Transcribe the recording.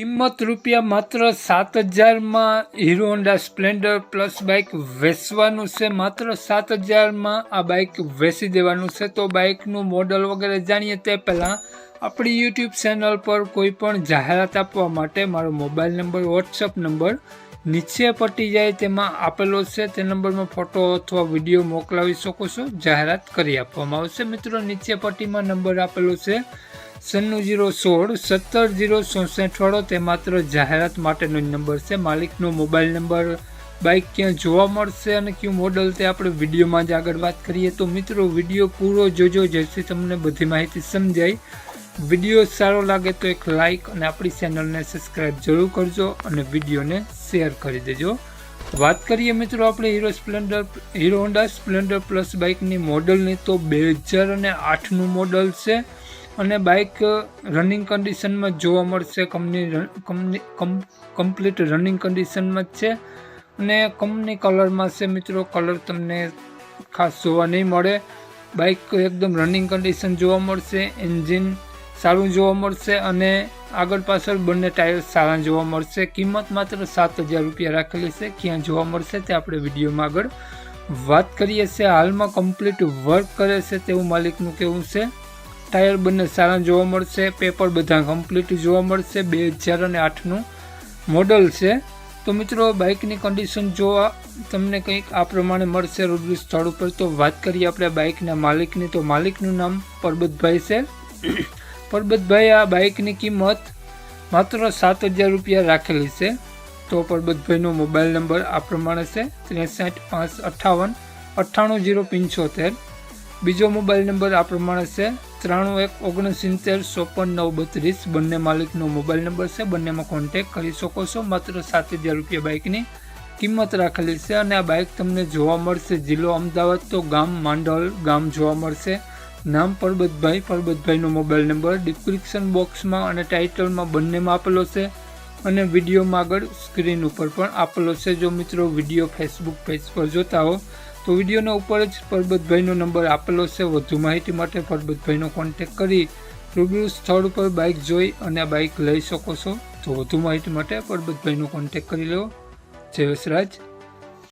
કિંમત રૂપિયા માત્ર સાત હજારમાં Hero Honda Splendor Plus bike વેચવાનું છે. માત્ર સાત હજારમાં આ બાઇક વેચી દેવાનું છે. તો બાઇકનું મોડલ વગેરે જાણીએ તે પહેલાં આપણી યુટ્યુબ ચેનલ પર કોઈ પણ જાહેરાત આપવા માટે મારો મોબાઈલ નંબર વોટ્સઅપ નંબર નીચે પટી જાય તેમાં આપેલો છે. તે નંબરમાં ફોટો અથવા વીડિયો મોકલાવી શકો છો. જાહેરાત કરી આપવામાં આવશે. મિત્રો, નીચે પટ્ટીમાં નંબર આપેલો છે. સન્નું જીરો સોળ, સત્તર જીરો ચોસઠ વાળો તે માત્ર જાહેરાત માટેનો નંબર છે. માલિકનો મોબાઈલ નંબર બાઇક ક્યાં જોવા મળશે અને કયું મોડલ તે આપણે વિડીયોમાં જ આગળ વાત કરીએ. તો મિત્રો, વીડિયો પૂરો જોજો, જેથી તમને બધી માહિતી સમજાય. વીડિયો સારો લાગે તો એક લાઇક અને આપણી ચેનલને સબસ્ક્રાઈબ જરૂર કરજો અને વિડીયોને શેર કરી દેજો. વાત કરીએ મિત્રો આપણે Hero Splendor, Hero Honda Splendor Plus બાઇકની મોડલની. તો બે હજાર અને આઠનું મોડલ છે. અને બાઇક રનિંગ કન્ડિશનમાં જોવા મળશે. કંપની કંપની કમ્પ્લીટ રનિંગ કન્ડિશનમાં જ છે. અને કંપની કલરમાં છે મિત્રો કલર તમને ખાસ જોવા નહીં મળે. બાઇક એકદમ રનિંગ કન્ડિશન જોવા મળશે એન્જિન સારું જોવા મળશે અને આગળ પાછળ બંને ટાયર સારા જોવા મળશે. કિંમત માત્ર સાત હજાર રૂપિયા રાખેલી છે, ક્યાં જોવા મળશે તે આપણે વિડીયોમાં આગળ વાત કરીએ છીએ. હાલમાં કમ્પ્લીટ વર્ક કરે છે તેવું માલિકનું કહેવું છે. ટાયર બંને સારા જોવા મળશે પેપર બધા કમ્પ્લીટ જોવા મળશે, બે હજાર અને આઠનું મોડલ છે. તો મિત્રો બાઇકની કન્ડિશન જોવા તમને કંઈક આ પ્રમાણે મળશે રૂબરૂ સ્થળ ઉપર. તો વાત કરીએ આપણે બાઇકના માલિકની. તો માલિકનું નામ પરબતભાઈ છે. પરબતભાઈ, આ બાઇકની કિંમત માત્ર સાત હજાર રૂપિયા રાખેલી છે. તો પરબતભાઈનો મોબાઈલ નંબર આ પ્રમાણે છે. ત્રેસઠ, પાંચ, અઠ્ઠાવન, અઠ્ઠાણું, જીરો, પંચોતેર. બીજો મોબાઈલ નંબર આ પ્રમાણે છે, ત્રાણું એક ઓગણસિત્તેર, ચોપન નવ બત્રીસ બંને માલિકનો મોબાઈલ નંબર છે, બંનેમાં કોન્ટેક કરી શકો છો. માત્ર સાત હજાર રૂપિયા બાઇકની કિંમત રાખેલી છે અને આ બાઇક તમને જોવા મળશે જિલ્લો અમદાવાદ તો ગામ માંડલ ગામ જોવા મળશે. નામ પરબતભાઈ. પરબતભાઈનો મોબાઈલ નંબર ડિસ્ક્રિપ્શન બોક્સમાં અને ટાઇટલમાં બંનેમાં આપેલો છે. અને વિડીયોમાં આગળ સ્ક્રીન ઉપર પણ આપેલો છે. જો મિત્રો વીડિયો ફેસબુક પેજ પર જોતા હો, તો વિડીયોના ઉપર જ પરબતભાઈનો નંબર આપેલો છે. વધુ માહિતી માટે પરબતભાઈનો કોન્ટેક કરી રૂબરૂ સ્થળ ઉપર બાઇક જોઈ અને બાઇક લઈ શકો છો. તો વધુ માહિતી માટે પરબતભાઈનો કોન્ટેક કરી લો. જય વસરાજ.